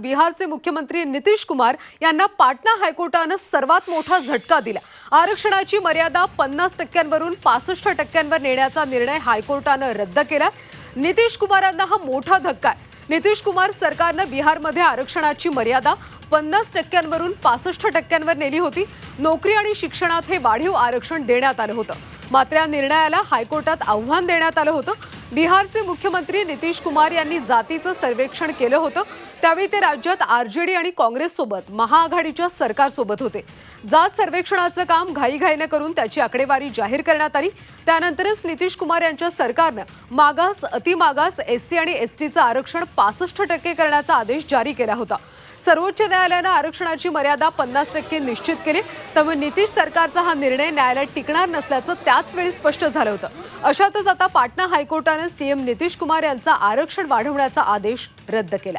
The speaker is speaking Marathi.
बिहारचे मुख्यमंत्री नितीश कुमार यांना पाटणा हायकोर्टानं सर्वात मोठा झटका दिला. आरक्षणाची मर्यादा पन्नास टक्क्यांवरून पासष्ट टक्क्यांवर नेण्याचा निर्णय हायकोर्टानं रद्द केला. नितीश कुमारांना हा मोठा धक्का आहे. नितीश कुमार सरकारनं बिहारमध्ये आरक्षणाची मर्यादा पन्नास टक्क्यांवरून पासष्ट टक्क्यांवर नेली होती. नोकरी आणि शिक्षणात हे वाढीव आरक्षण देण्यात आलं होतं. मात्र या निर्णयाला हायकोर्टात आव्हान देण्यात आलं होतं. बिहारचे मुख्यमंत्री नितीश कुमार यांनी जातीचं सर्वेक्षण केलं होतं. त्यावेळी ते राज्यात आरजेडी आणि काँग्रेससोबत महाआघाडीच्या सरकारसोबत होते. जात सर्वेक्षणाचं काम घाईघाईनं करून त्याची आकडेवारी जाहीर करण्यात आली. त्यानंतरच नितीश कुमार यांच्या सरकारनं मागास अतिमागास एससी आणि एसटीचं आरक्षण पासष्ट टक्के करण्याचा आदेश जारी केला होता. सर्वोच्च न्यायालयानं आरक्षणाची मर्यादा पन्नास टक्के निश्चित केली. त्यामुळे नितीश सरकारचा हा निर्णय न्यायालयात टिकणार नसल्याचं त्याच वेळी स्पष्ट झालं होतं. अशातच आता पाटणा हायकोर्टानं सीएम नितीश कुमार यांचा आरक्षण वाढवण्याचा आदेश रद्द केला.